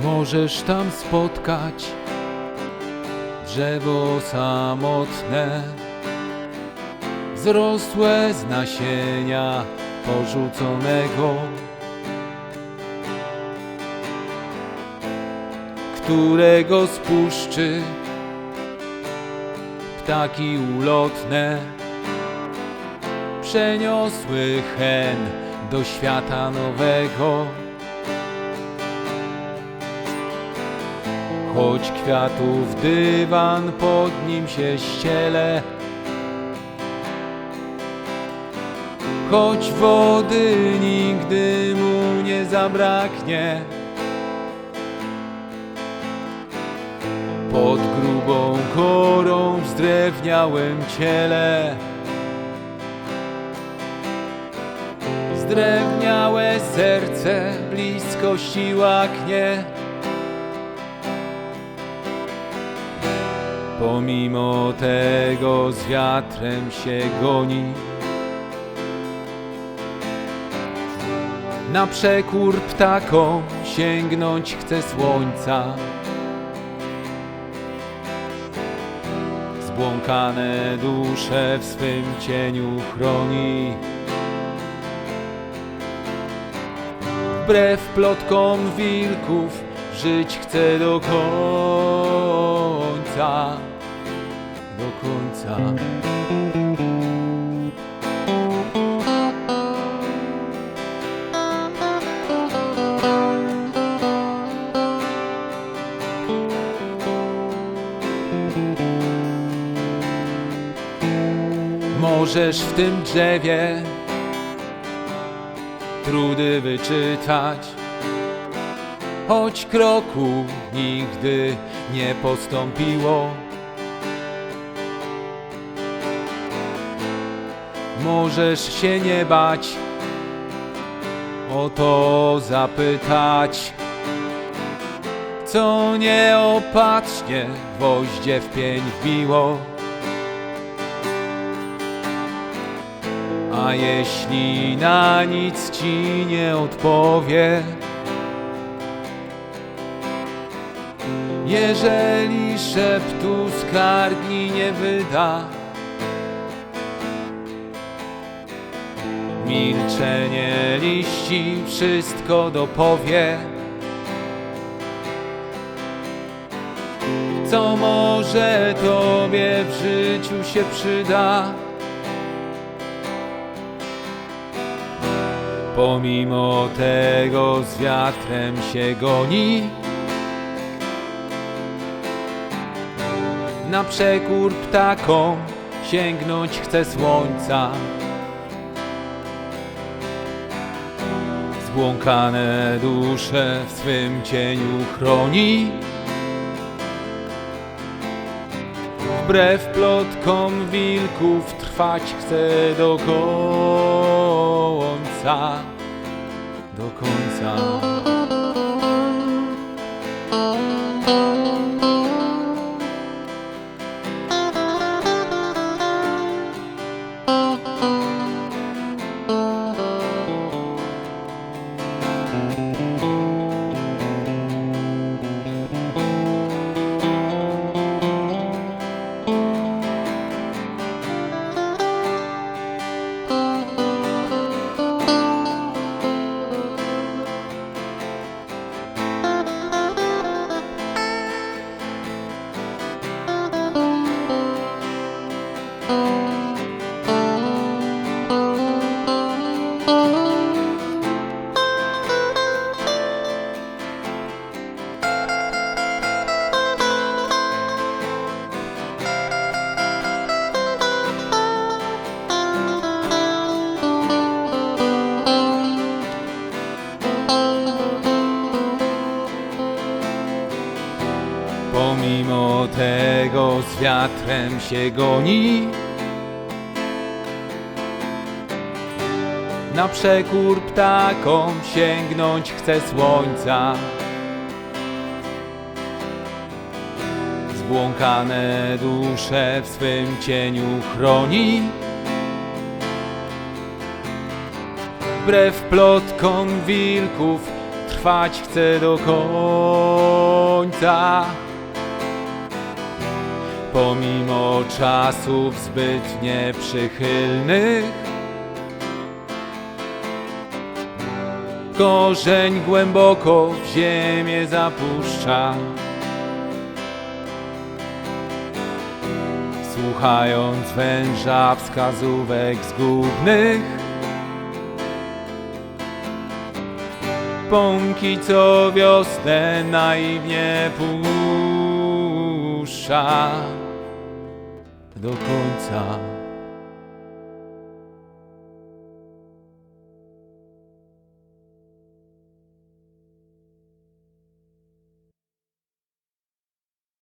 Możesz tam spotkać drzewo samotne, zrosłe z nasienia porzuconego, którego spuszczy ptaki ulotne przeniosły hen do świata nowego. Choć kwiatów dywan pod nim się ściele, choć wody nigdy mu nie zabraknie. Pod grubą korą w zdrewniałym ciele. Zdrewniałe serce bliskości łaknie Pomimo tego z wiatrem się goni. Na przekór ptakom sięgnąć chce słońca. Zbłąkane dusze w swym cieniu chroni. Wbrew plotkom wilków żyć chce do końca Do końca Możesz w tym drzewie trudy wyczytać, choć kroku nigdy nie postąpiło. Możesz się nie bać, o to zapytać, co nieopatrznie gwoździe w pień wbiło. A jeśli na nic ci nie odpowie, jeżeli szeptu skargi nie wyda, milczenie liści wszystko dopowie. Co może tobie w życiu się przyda? Pomimo tego z wiatrem się goni Na przekór ptakom sięgnąć chce słońca Zbłąkane dusze w swym cieniu chroni Wbrew plotkom wilków trwać chce do końca, do końca. Pomimo z wiatrem się goni. Na przekór ptakom sięgnąć chce słońca. Zbłąkane dusze w swym cieniu chroni. Wbrew plotkom wilków trwać chce do końca. Pomimo czasów zbyt nieprzychylnych, korzeń głęboko w ziemię zapuszcza. Słuchając węża wskazówek zgubnych, pąki co wiosnę naiwnie puszcza 都枯燥